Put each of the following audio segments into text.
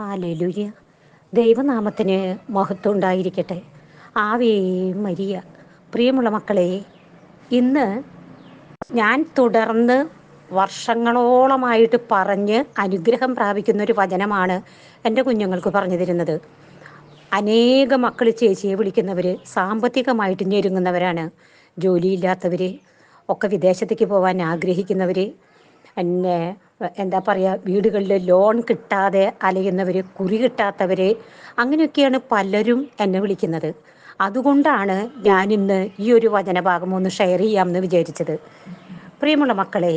ഹാലലുയ. ദൈവനാമത്തിന് മഹത്വം ഉണ്ടായിരിക്കട്ടെ ആവേ മരിയ. പ്രിയമുള്ള മക്കളെ ഇന്ന് ഞാൻ തുടർന്ന് വർഷങ്ങളോളമായിട്ട് പറഞ്ഞ് അനുഗ്രഹം പ്രാപിക്കുന്ന ഒരു വചനമാണ് എന്റെ കുഞ്ഞുങ്ങൾക്ക് പറഞ്ഞു തരുന്നത്. അനേക മക്കൾ ചേച്ചിയെ വിളിക്കുന്നവർ സാമ്പത്തികമായിട്ട് ഞെരുങ്ങുന്നവരാണ്. ജോലിയില്ലാത്തവർ ഒക്കെ വിദേശത്തേക്ക് പോകാൻ ആഗ്രഹിക്കുന്നവർ പിന്നെ എന്താ പറയുക വീടുകളിൽ ലോൺ കിട്ടാതെ അലയുന്നവർ കുറി കിട്ടാത്തവർ അങ്ങനെയൊക്കെയാണ് പലരും എന്നെ വിളിക്കുന്നത്. അതുകൊണ്ടാണ് ഞാനിന്ന് ഈ ഒരു വചനഭാഗം ഒന്ന് ഷെയർ ചെയ്യാമെന്ന് വിചാരിച്ചത്. പ്രിയമുള്ള മക്കളെ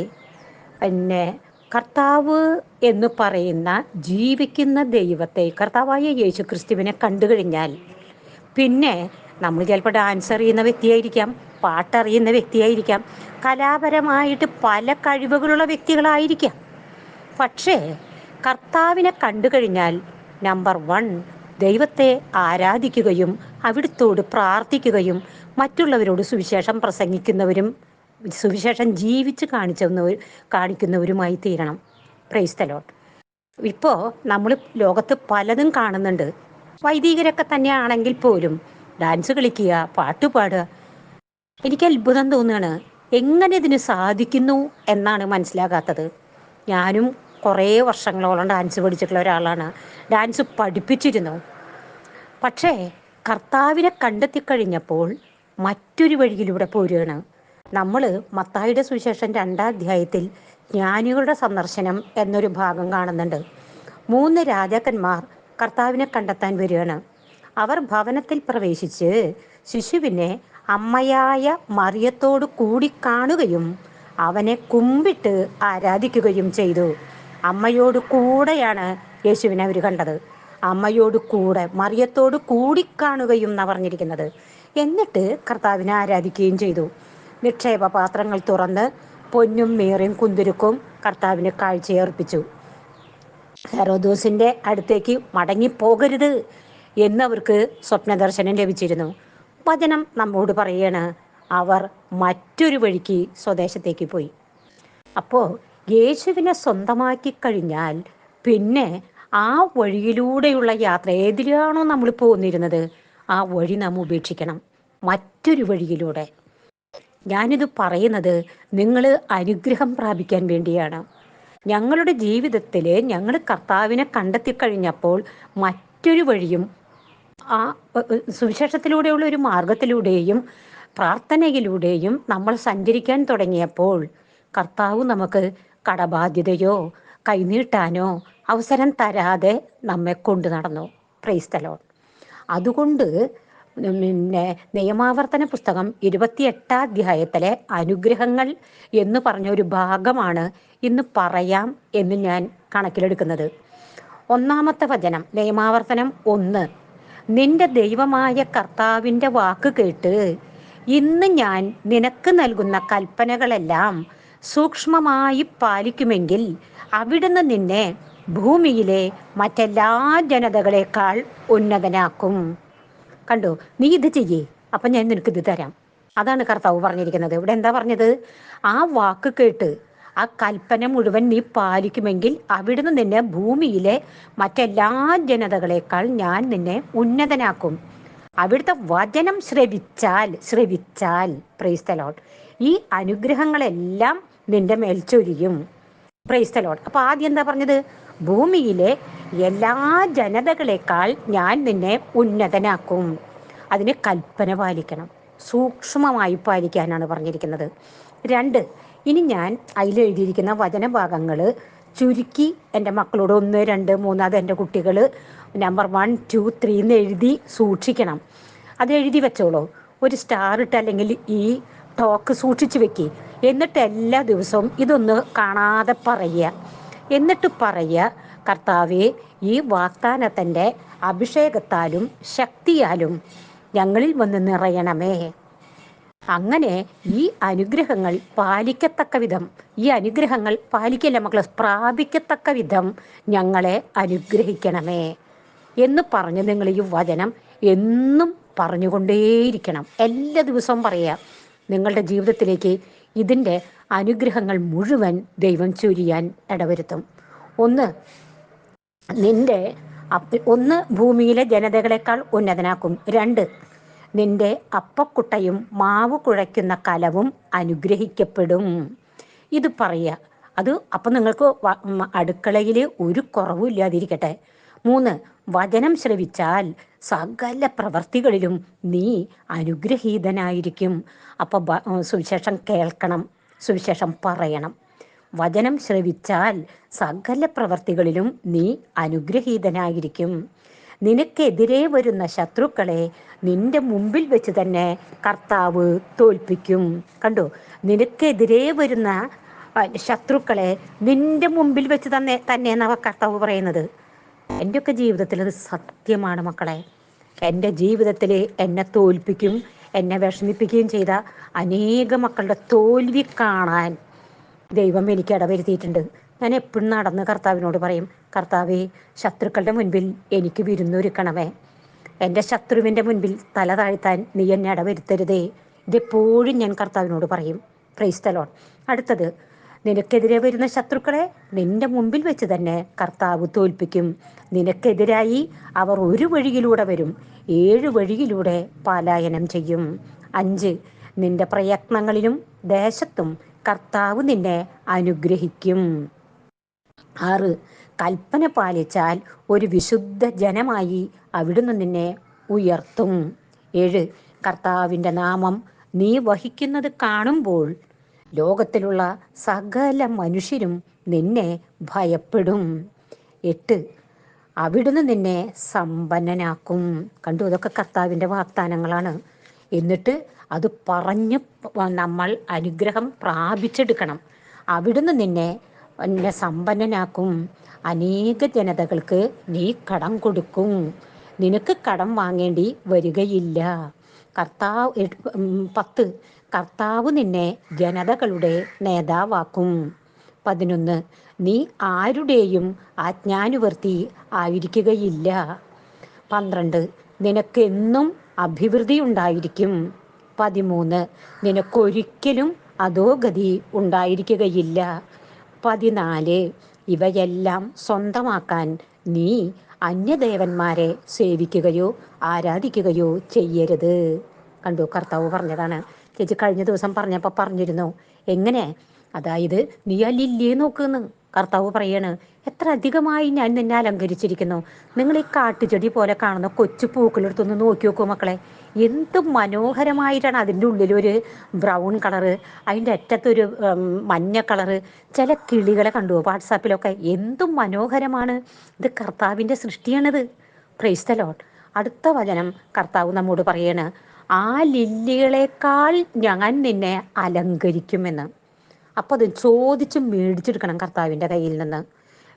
പിന്നെ കർത്താവ് എന്ന് പറയുന്ന ജീവിക്കുന്ന ദൈവത്തെ കർത്താവായ യേശു ക്രിസ്തുവിനെ കണ്ടു കഴിഞ്ഞാൽ പിന്നെ നമ്മൾ ചിലപ്പോൾ ഡാൻസ് അറിയുന്ന വ്യക്തിയായിരിക്കാം പാട്ടറിയുന്ന വ്യക്തിയായിരിക്കാം കലാപരമായിട്ട് പല കഴിവുകളുള്ള വ്യക്തികളായിരിക്കാം. പക്ഷേ കർത്താവിനെ കണ്ടു കഴിഞ്ഞാൽ നമ്പർ വൺ ദൈവത്തെ ആരാധിക്കുകയും അവിടുത്തോട് പ്രാർത്ഥിക്കുകയും മറ്റുള്ളവരോട് സുവിശേഷം പ്രസംഗിക്കുന്നവരും സുവിശേഷം ജീവിച്ച് കാണിച്ചവർ കാണിക്കുന്നവരുമായി തീരണം. പ്രൈസ്തലോട്ട് ഇപ്പോൾ നമ്മൾ ലോകത്ത് പലതും കാണുന്നുണ്ട്. വൈദികരൊക്കെ തന്നെയാണെങ്കിൽ പോലും ഡാൻസ് കളിക്കുക പാട്ട് പാടുക. എനിക്ക് അത്ഭുതം തോന്നുകയാണ് എങ്ങനെ ഇതിന് സാധിക്കുന്നു എന്നാണ് മനസ്സിലാകാത്തത്. ഞാനും കുറേ വർഷങ്ങളോളം ഡാൻസ് പഠിച്ചിട്ടുള്ള ഒരാളാണ്. ഡാൻസ് പഠിപ്പിച്ചിരുന്നു. പക്ഷേ കർത്താവിനെ കണ്ടെത്തി കഴിഞ്ഞപ്പോൾ മറ്റൊരു വഴിയിലൂടെ പോരുകയാണ്. നമ്മൾ മത്തായിയുടെ സുവിശേഷം രണ്ടാം അധ്യായത്തിൽ ജ്ഞാനികളുടെ സന്ദർശനം എന്നൊരു ഭാഗം കാണുന്നുണ്ട്. മൂന്ന് രാജാക്കന്മാർ കർത്താവിനെ കണ്ടെത്താൻ വരികയാണ്. അവർ ഭവനത്തിൽ പ്രവേശിച്ച് ശിശുവിനെ അമ്മയായ മറിയത്തോട് കൂടി കാണുകയും അവനെ കുമ്പിട്ട് ആരാധിക്കുകയും ചെയ്തു. അമ്മയോട് കൂടെയാണ് യേശുവിനെ അവർ കണ്ടത്. അമ്മയോട് കൂടെ മറിയത്തോട് കൂടിക്കാണുകയും എന്നാണ് പറഞ്ഞിരിക്കുന്നത്. എന്നിട്ട് കർത്താവിനെ ആരാധിക്കുകയും ചെയ്തു. നിക്ഷേപ പാത്രങ്ങൾ തുറന്ന് പൊന്നും മേറിയും കുന്തിരുക്കും കർത്താവിന് കാഴ്ചയർപ്പിച്ചു ഹെറോദോസിന്റെ അടുത്തേക്ക് മടങ്ങിപ്പോകരുത് എന്നവർക്ക് സ്വപ്നദർശനം ലഭിച്ചിരുന്നു. വചനം നമ്മോട് പറയാണ് അവർ മറ്റൊരു വഴിക്ക് സ്വദേശത്തേക്ക് പോയി. അപ്പോൾ യേശുവിനെ സ്വന്തമാക്കി കഴിഞ്ഞാൽ പിന്നെ ആ വഴിയിലൂടെയുള്ള യാത്ര ഏതിലാണോ നമ്മൾ പോന്നിരുന്നത് ആ വഴി നാം ഉപേക്ഷിക്കണം. മറ്റൊരു വഴിയിലൂടെ. ഞാനിത് പറയുന്നത് നിങ്ങൾ അനുഗ്രഹം പ്രാപിക്കാൻ വേണ്ടിയാണ്. ഞങ്ങളുടെ ജീവിതത്തിൽ ഞങ്ങൾ കർത്താവിനെ കണ്ടെത്തി കഴിഞ്ഞപ്പോൾ മറ്റൊരു വഴിയും ആ സുവിശേഷത്തിലൂടെയുള്ള ഒരു മാർഗത്തിലൂടെയും പ്രാർത്ഥനയിലൂടെയും നമ്മൾ സഞ്ചരിക്കാൻ തുടങ്ങിയപ്പോൾ കർത്താവ് നമുക്ക് കടബാധ്യതയോ കൈനീട്ടാനോ അവസരം തരാതെ നമ്മെ കൊണ്ടു നടന്നു. പ്രൈസ്തലോ അതുകൊണ്ട് പിന്നെ നിയമാവർത്തന പുസ്തകം ഇരുപത്തിയെട്ടാം അധ്യായത്തിലെ അനുഗ്രഹങ്ങൾ എന്ന് പറഞ്ഞ ഒരു ഭാഗമാണ് ഇന്ന് പറയാം എന്ന് ഞാൻ കണക്കിലെടുക്കുന്നത്. ഒന്നാമത്തെ വചനം നിയമാവർത്തനം ഒന്ന്. നിന്റെ ദൈവമായ കർത്താവിന്റെ വാക്ക് കേട്ട് ഇന്ന് ഞാൻ നിനക്ക് നൽകുന്ന കൽപ്പനകളെല്ലാം സൂക്ഷ്മമായി പാലിക്കുമെങ്കിൽ അവിടുന്ന് നിന്നെ ഭൂമിയിലെ മറ്റെല്ലാ ജനതകളെക്കാൾ ഉന്നതനാക്കും. കണ്ടോ? നീ ഇത് ചെയ്യേ. അപ്പം ഞാൻ നിനക്ക് ഇത് തരാം. അതാണ് കർത്താവ് പറഞ്ഞിരിക്കുന്നത്. ഇവിടെ എന്താ പറഞ്ഞത്? ആ വാക്ക് കേട്ട് ആ കൽപ്പന മുഴുവൻ നീ പാലിക്കുമെങ്കിൽ അവിടുന്ന് നിന്നെ ഭൂമിയിലെ മറ്റെല്ലാ ജനതകളെക്കാൾ ഞാൻ നിന്നെ ഉന്നതനാക്കും. അവിടുത്തെ വചനം ശ്രവിച്ചാൽ ശ്രവിച്ചാൽ പ്രൈസ്തലോട്ട് ഈ അനുഗ്രഹങ്ങളെല്ലാം നിന്റെ മേൽ ചൊരിയും. പ്രൈസ്തലോട് അപ്പൊ ആദ്യം എന്താ പറഞ്ഞത്? ഭൂമിയിലെ എല്ലാ ജനതകളെക്കാൾ ഞാൻ നിന്നെ ഉന്നതനാക്കും. അതിന് കൽപ്പന പാലിക്കണം. സൂക്ഷ്മമായി പാലിക്കാനാണ് പറഞ്ഞിരിക്കുന്നത്. രണ്ട് ഇനി ഞാൻ അതിലെഴുതിയിരിക്കുന്ന വചനഭാഗങ്ങൾ ചുരുക്കി എന്റെ മക്കളോട് ഒന്ന് രണ്ട് മൂന്ന് അത് എന്റെ കുട്ടികൾ നമ്പർ വൺ ടു ത്രീ എന്ന് എഴുതി സൂക്ഷിക്കണം. അത് എഴുതി വെച്ചോളൂ. ഒരു സ്റ്റാർ ഇട്ട് അല്ലെങ്കിൽ ഈ ടോക്ക് സൂക്ഷിച്ചു വെക്കി. എന്നിട്ട് എല്ലാ ദിവസവും ഇതൊന്ന് കാണാതെ പറയുക. എന്നിട്ട് പറയുക കർത്താവെ ഈ വാഗ്ദാനത്തിന്റെ അഭിഷേകത്താലും ശക്തിയാലും ഞങ്ങളിൽ വന്ന് നിറയണമേ. അങ്ങനെ ഈ അനുഗ്രഹങ്ങൾ പാലിക്കത്തക്ക വിധം ഈ അനുഗ്രഹങ്ങൾ പാലിക്കല്ല മക്കളെ? പ്രാപിക്കത്തക്ക വിധം ഞങ്ങളെ അനുഗ്രഹിക്കണമേ എന്ന് പറഞ്ഞ് നിങ്ങൾ ഈ വചനം എന്നും പറഞ്ഞുകൊണ്ടേയിരിക്കണം. എല്ലാ ദിവസവും പറയുക നിങ്ങളുടെ ജീവിതത്തിലേക്ക് ഇതിന്റെ അനുഗ്രഹങ്ങൾ മുഴുവൻ ദൈവം ചൊരിയാൻ ഇടവരുത്തും. ഒന്ന് നിന്റെ ഒന്ന് ഭൂമിയിലെ ജനതകളെക്കാൾ ഉന്നതനാക്കും. രണ്ട് നിന്റെ അപ്പക്കുട്ടയും മാവ് കുഴയ്ക്കുന്ന കലവും അനുഗ്രഹിക്കപ്പെടും. ഇത് പറയുക. അത് അപ്പം നിങ്ങൾക്ക് അടുക്കളയിൽ ഒരു കുറവും ഇല്ലാതിരിക്കട്ടെ. മൂന്ന് വചനം ശ്രവിച്ചാൽ സകല പ്രവർത്തികളിലും നീ അനുഗ്രഹീതനായിരിക്കും. അപ്പോൾ സുവിശേഷം കേൾക്കണം സുവിശേഷം പറയണം. വചനം ശ്രവിച്ചാൽ സകല പ്രവർത്തികളിലും നീ അനുഗ്രഹീതനായിരിക്കും. നിനക്കെതിരെ വരുന്ന ശത്രുക്കളെ നിന്റെ മുമ്പിൽ വെച്ച് തന്നെ കർത്താവ് തോൽപ്പിക്കും. കണ്ടു? നിനക്കെതിരെ വരുന്ന ശത്രുക്കളെ നിന്റെ മുമ്പിൽ വെച്ച് തന്നെ തന്നെ എന്നാണ് കർത്താവ് പറയുന്നത്. എന്റെയൊക്കെ ജീവിതത്തിൽ അത് സത്യമാണ് മക്കളെ. എന്റെ ജീവിതത്തിൽ എന്നെ തോൽപ്പിക്കും എന്നെ വിഷമിപ്പിക്കുകയും ചെയ്ത അനേക മക്കളുടെ തോൽവി കാണാൻ ദൈവം എനിക്ക് ഇടവരുത്തിയിട്ടുണ്ട്. ഞാൻ എപ്പോഴും നടന്ന് കർത്താവിനോട് പറയും കർത്താവേ ശത്രുക്കളുടെ മുൻപിൽ എനിക്ക് വിരുന്നൊരുക്കണമേ. എന്റെ ശത്രുവിന്റെ മുൻപിൽ തല താഴ്ത്താൻ നീ എന്നെ ഇടവരുത്തരുതേ. ഇതെപ്പോഴും ഞാൻ കർത്താവിനോട് പറയും. ക്രൈസ്തലോൺ അടുത്തത് നിനക്കെതിരെ വരുന്ന ശത്രുക്കളെ നിന്റെ മുമ്പിൽ വെച്ച് തന്നെ കർത്താവ് തോൽപ്പിക്കും. നിനക്കെതിരായി അവർ ഒരു വഴിയിലൂടെ വരും. ഏഴ് വഴിയിലൂടെ പലായനം ചെയ്യും. അഞ്ച് നിന്റെ പ്രയത്നങ്ങളിലും ദേശത്തും കർത്താവ് നിന്നെ അനുഗ്രഹിക്കും. ആറ് കൽപ്പന പാലിച്ചാൽ ഒരു വിശുദ്ധ ജനമായി അവിടുന്ന് നിന്നെ ഉയർത്തും. ഏഴ് കർത്താവിന്റെ നാമം നീ വഹിക്കുന്നത് കാണുമ്പോൾ ലോകത്തിലുള്ള സകല മനുഷ്യരും നിന്നെ ഭയപ്പെടും. എട്ട്. അവിടുന്ന് നിന്നെ സമ്പന്നനാക്കും. കണ്ടു? അതൊക്കെ കർത്താവിന്റെ വാഗ്ദാനങ്ങളാണ്. എന്നിട്ട് അത് പറഞ്ഞ് നമ്മൾ അനുഗ്രഹം പ്രാപിച്ചെടുക്കണം. അവിടുന്ന് നിന്നെ എന്നെ സമ്പന്നനാക്കും. അനേക ജനതകൾക്ക് നീ കടം കൊടുക്കും. നിനക്ക് കടം വാങ്ങേണ്ടി വരികയില്ല. കർത്താവ് പത്ത്. കർത്താവ് നിന്നെ ജനതകളുടെ നേതാവാക്കും. പതിനൊന്ന് നീ ആരുടെയും ആജ്ഞാനുവർത്തി ആയിരിക്കുകയില്ല. പന്ത്രണ്ട് നിനക്കെന്നും അഭിവൃദ്ധി ഉണ്ടായിരിക്കും. പതിമൂന്ന് നിനക്കൊരിക്കലും അധോഗതി ഉണ്ടായിരിക്കുകയില്ല. പതിനാല് ഇവയെല്ലാം സ്വന്തമാക്കാൻ നീ അന്യദേവന്മാരെ സേവിക്കുകയോ ആരാധിക്കുകയോ ചെയ്യരുത്. കണ്ടു കർത്താവ് പറഞ്ഞതാണ് ചേച്ചി കഴിഞ്ഞ ദിവസം പറഞ്ഞപ്പോൾ പറഞ്ഞിരുന്നു. എങ്ങനെ? അതായത് നീ ആ ലില്ലിയെ നോക്കുന്നു. കർത്താവ് പറയാണ് എത്ര അധികമായി ഞാൻ നിന്നെ അലങ്കരിച്ചിരിക്കുന്നു. നിങ്ങൾ ഈ കാട്ടുചെടി പോലെ കാണുന്ന കൊച്ചു പൂക്കളെടുത്തൊന്ന് നോക്കി നോക്കൂ മക്കളെ. എന്ത് മനോഹരമായിട്ടാണ് അതിന്റെ ഉള്ളിലൊരു ബ്രൗൺ കളറ് അതിന്റെ അറ്റത്തൊരു മഞ്ഞ കളറ് ചില കിളികളെ കണ്ടു വാട്സാപ്പിലൊക്കെ. എന്തും മനോഹരമാണ്. ഇത് കർത്താവിന്റെ സൃഷ്ടിയാണിത്. ക്രൈസ്തലോട്ട് അടുത്ത വചനം കർത്താവ് നമ്മോട് പറയാണ് ആ ലില്ലികളെക്കാൾ ഞാൻ നിന്നെ അലങ്കരിക്കുമെന്ന്. അപ്പോൾ അത് ചോദിച്ച് മേടിച്ചെടുക്കണം കർത്താവിന്റെ കയ്യിൽ നിന്ന്.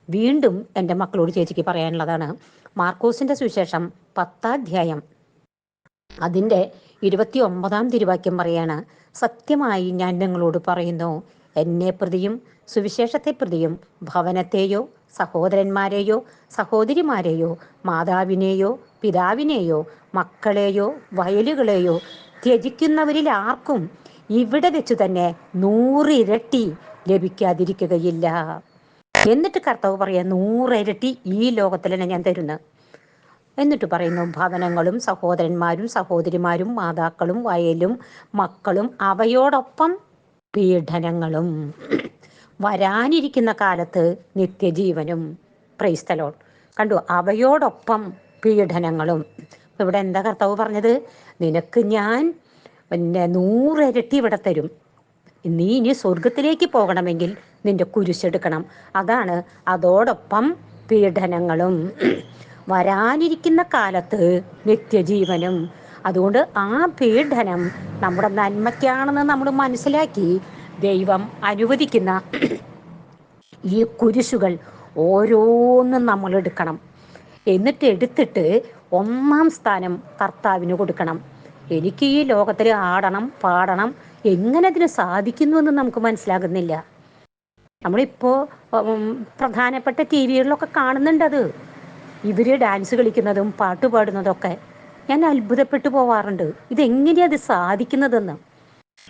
വീണ്ടും എന്റെ മക്കളോട് ചേച്ചിക്ക് പറയാനുള്ളതാണ് മാർക്കോസിന്റെ സുവിശേഷം പത്താധ്യായം. അതിന്റെ ഇരുപത്തി ഒമ്പതാം തിരുവാക്യം പറയാണ് സത്യമായി ഞാൻ നിങ്ങളോട് പറയുന്നു എന്നെ പ്രതിയും സുവിശേഷത്തെ പ്രതിയും ഭവനത്തെയോ സഹോദരന്മാരെയോ സഹോദരിമാരെയോ മാതാവിനെയോ പിതാവിനെയോ മക്കളെയോ വയലുകളെയോ ത്യജിക്കുന്നവരിൽ ആർക്കും ഇവിടെ വെച്ച് തന്നെ നൂറിരട്ടി ലഭിക്കാതിരിക്കുകയില്ല. എന്നിട്ട് കർത്താവ് പറയാ നൂറിരട്ടി ഈ ലോകത്തിൽ തന്നെ ഞാൻ തരുന്നു. എന്നിട്ട് പറയുന്നു ഭവനങ്ങളും സഹോദരന്മാരും സഹോദരിമാരും മാതാക്കളും വയലും മക്കളും അവയോടൊപ്പം പീഡനങ്ങളും വരാനിരിക്കുന്ന കാലത്ത് നിത്യജീവനും. പ്രൈസ്തലോൺ കണ്ടു അവയോടൊപ്പം പീഡനങ്ങളും. ഇവിടെ എന്താ കർത്താവ് പറഞ്ഞത്? നിനക്ക് ഞാൻ പിന്നെ നൂറിരട്ടി ഇവിടെ തരും. നീ ഇനി സ്വർഗത്തിലേക്ക് പോകണമെങ്കിൽ നിന്റെ കുരിശെടുക്കണം അതാണ് അതോടൊപ്പം പീഡനങ്ങളും. വരാനിരിക്കുന്ന കാലത്ത് നിത്യജീവനും. അതുകൊണ്ട് ആ പീഡനം നമ്മുടെ നന്മയ്ക്കാണെന്ന് നമ്മൾ മനസ്സിലാക്കി ദൈവം അനുവദിക്കുന്ന ഈ കുരിശുകൾ ഓരോന്നും നമ്മൾ എടുക്കണം. എന്നിട്ട് എടുത്തിട്ട് ഒന്നാം സ്ഥാനം കർത്താവിന് കൊടുക്കണം. എനിക്ക് ഈ ലോകത്തിൽ ആടണം പാടണം എങ്ങനെ അതിന് സാധിക്കുന്നു എന്ന് നമുക്ക് മനസ്സിലാകുന്നില്ല. നമ്മളിപ്പോൾ പ്രധാനപ്പെട്ട ടി വികളിലൊക്കെ കാണുന്നുണ്ട് അത് ഇവർ ഡാൻസ് കളിക്കുന്നതും പാട്ട് പാടുന്നതൊക്കെ. ഞാൻ അത്ഭുതപ്പെട്ടു പോവാറുണ്ട്. ഇതെങ്ങനെയാണ് അത് സാധിക്കുന്നതെന്ന്.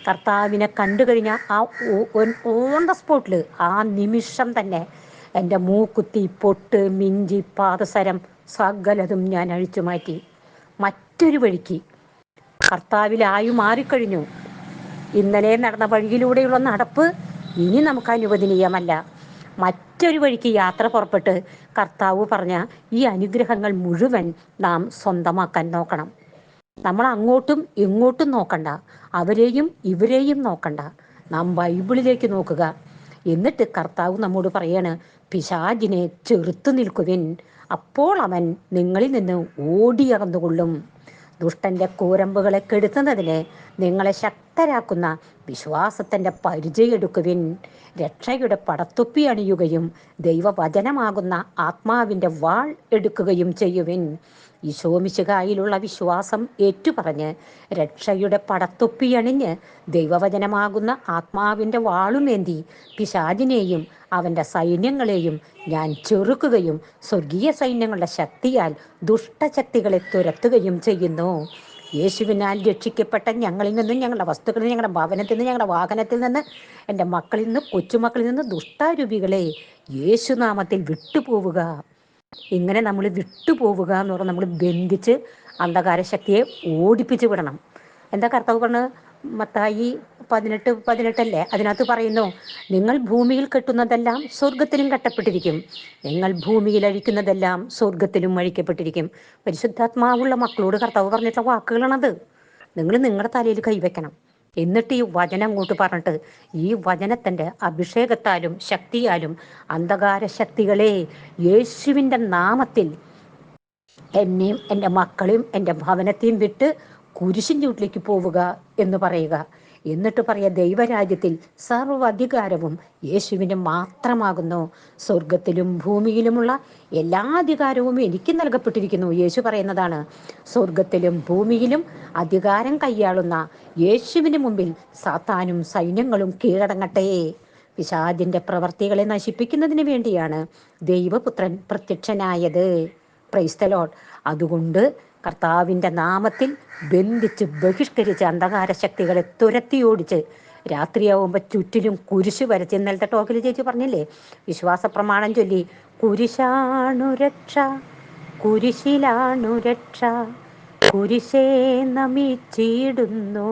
കർത്താവിനെ കണ്ടു കഴിഞ്ഞ ആ ഓൺ ദ സ്പോട്ടിൽ ആ നിമിഷം തന്നെ എന്റെ മൂക്കുത്തി പൊട്ട് മിഞ്ചി പാദസരം സകലതും ഞാൻ അഴിച്ചു മാറ്റി. മറ്റൊരു വഴിക്ക്. കർത്താവിലായു മാറിക്കഴിഞ്ഞു. ഇന്നലെ നടന്ന വഴിയിലൂടെയുള്ള നടപ്പ് ഇനി നമുക്ക് അനുവദനീയമല്ല. മറ്റൊരു വഴിക്ക് യാത്ര പുറപ്പെട്ട് കർത്താവ് പറഞ്ഞ ഈ അനുഗ്രഹങ്ങൾ മുഴുവൻ നാം സ്വന്തമാക്കാൻ നോക്കണം. നമ്മൾ അങ്ങോട്ടും ഇങ്ങോട്ടും നോക്കണ്ട. അവരെയും ഇവരെയും നോക്കണ്ട. നാം ബൈബിളിലേക്ക് നോക്കുക. എന്നിട്ട് കർത്താവ് നമ്മോട് പറയാണ് പിശാജിനെ ചെറുത്തു നിൽക്കുവിൻ. അപ്പോൾ അവൻ നിങ്ങളിൽ നിന്ന് ഓടിയകന്നുകൊള്ളും ദുഷ്ടന്റെ കൂരമ്പുകളെ കെടുത്തുന്നതിന് നിങ്ങളെ ശക്തരാക്കുന്ന വിശ്വാസത്തിന്റെ പരിചയെടുക്കുവിൻ രക്ഷയുടെ പടത്തൊപ്പി അണിയുകയും ദൈവവചനമാകുന്ന ആത്മാവിന്റെ വാൾ എടുക്കുകയും ചെയ്യുവിൻ. ഈശോമിശുകായിലുള്ള വിശ്വാസം ഏറ്റുപറഞ്ഞ് രക്ഷയുടെ പടത്തൊപ്പിയണിഞ്ഞ് ദൈവവചനമാകുന്ന ആത്മാവിന്റെ വാളുമേന്തി പിശാചിനെയും അവന്റെ സൈന്യങ്ങളെയും ഞാൻ ചെറുക്കുകയും സ്വർഗീയ സൈന്യങ്ങളുടെ ശക്തിയാൽ ദുഷ്ടശക്തികളെ തുരത്തുകയും ചെയ്യുന്നു. യേശുവിനാൽ രക്ഷിക്കപ്പെട്ട ഞങ്ങളിൽ നിന്നും ഞങ്ങളുടെ വസ്തുക്കളിൽ നിന്ന് ഞങ്ങളുടെ ഭവനത്തിൽ നിന്ന് ഞങ്ങളുടെ വാഹനത്തിൽ നിന്ന് എന്റെ മക്കളിൽ നിന്ന് കൊച്ചുമക്കളിൽ നിന്ന് ദുഷ്ടാരൂപികളെ യേശുനാമത്തിൽ വിട്ടുപോവുക. ഇങ്ങനെ നമ്മൾ വിട്ടുപോവുക എന്ന് പറഞ്ഞാൽ നമ്മൾ ബന്ധിച്ച് അന്ധകാര ശക്തിയെ ഓടിപ്പിച്ച് വിടണം. എന്താ കർത്താവ് പറഞ്ഞ് മത്തായി പതിനെട്ട് പതിനെട്ടല്ലേ? അതിനകത്ത് പറയുന്നു നിങ്ങൾ ഭൂമിയിൽ കെട്ടുന്നതെല്ലാം സ്വർഗത്തിലും കെട്ടപ്പെട്ടിരിക്കും. നിങ്ങൾ ഭൂമിയിൽ അഴിക്കുന്നതെല്ലാം സ്വർഗത്തിലും അഴിക്കപ്പെട്ടിരിക്കും. പരിശുദ്ധാത്മാവുള്ള മക്കളോട് കർത്താവ് പറഞ്ഞിട്ടുള്ള വാക്കുകളാണത്. നിങ്ങൾ നിങ്ങളുടെ തലയിൽ കൈവയ്ക്കണം. എന്നിട്ട് ഈ വചനം അങ്ങോട്ട് പറഞ്ഞിട്ട് ഈ വചനത്തിന്റെ അഭിഷേകത്താലും ശക്തിയാലും അന്ധകാര ശക്തികളെ യേശുവിന്റെ നാമത്തിൽ എന്നെയും എന്റെ മക്കളെയും എന്റെ ഭവനത്തെയും വിട്ട് കുരിശിൻ ചൂട്ടിലേക്ക് പോവുക എന്ന് പറയുക. എന്നിട്ട് പറയാ ദൈവരാജ്യത്തിൽ സർവ അധികാരവും യേശുവിന് മാത്രമാകുന്നു. സ്വർഗത്തിലും ഭൂമിയിലുമുള്ള എല്ലാ അധികാരവും എനിക്ക് നൽകപ്പെട്ടിരിക്കുന്നു. യേശു പറയുന്നതാണ് സ്വർഗത്തിലും ഭൂമിയിലും അധികാരം കൈയാളുന്ന യേശുവിന് മുമ്പിൽ സാത്താനും സൈന്യങ്ങളും കീഴടങ്ങട്ടെ. പിശാദിന്റെ പ്രവർത്തികളെ നശിപ്പിക്കുന്നതിന് വേണ്ടിയാണ് ദൈവപുത്രൻ പ്രത്യക്ഷനായത്. പ്രൈസ്തലോട്ട് അതുകൊണ്ട് കർത്താവിന്റെ നാമത്തിൽ ബന്ധിച്ച് ബഹിഷ്കരിച്ച് അന്ധകാര ശക്തികളെ തുരത്തി ഓടിച്ച് രാത്രിയാവുമ്പോൾ ചുറ്റിലും കുരിശ് വരച്ച് ഇന്നലത്തെ ടോക്കിൽ ചേച്ചി പറഞ്ഞില്ലേ? വിശ്വാസ പ്രമാണം ചൊല്ലി കുരിശാണു രക്ഷ കുരിശിലാണു രക്ഷ കുരിശേ നമിച്ചിടുന്നു.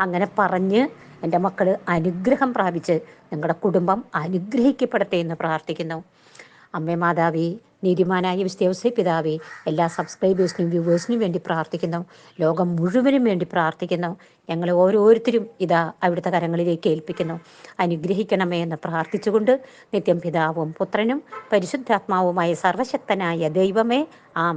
അങ്ങനെ പറഞ്ഞ് എന്റെ മക്കൾ അനുഗ്രഹം പ്രാപിച്ച് നിങ്ങളുടെ കുടുംബം അനുഗ്രഹിക്കപ്പെടട്ടെ എന്ന് പ്രാർത്ഥിക്കുന്നു. അമ്മേ മാതാവി നീതിമാനായ വിസ്തവസ്യ പിതാവേ എല്ലാ സബ്സ്ക്രൈബേഴ്സിനും വ്യൂവേഴ്സിനും വേണ്ടി പ്രാർത്ഥിക്കുന്നു. ലോകം മുഴുവനും വേണ്ടി പ്രാർത്ഥിക്കുന്നു. ഞങ്ങൾ ഓരോരുത്തരും ഇതാ അവിടുത്തെ കരങ്ങളിലേക്ക് ഏൽപ്പിക്കുന്നു. അനുഗ്രഹിക്കണമേ എന്ന് പ്രാർത്ഥിച്ചുകൊണ്ട് നിത്യം പിതാവും പുത്രനും പരിശുദ്ധാത്മാവുമായ സർവശക്തനായ ദൈവമേ ആ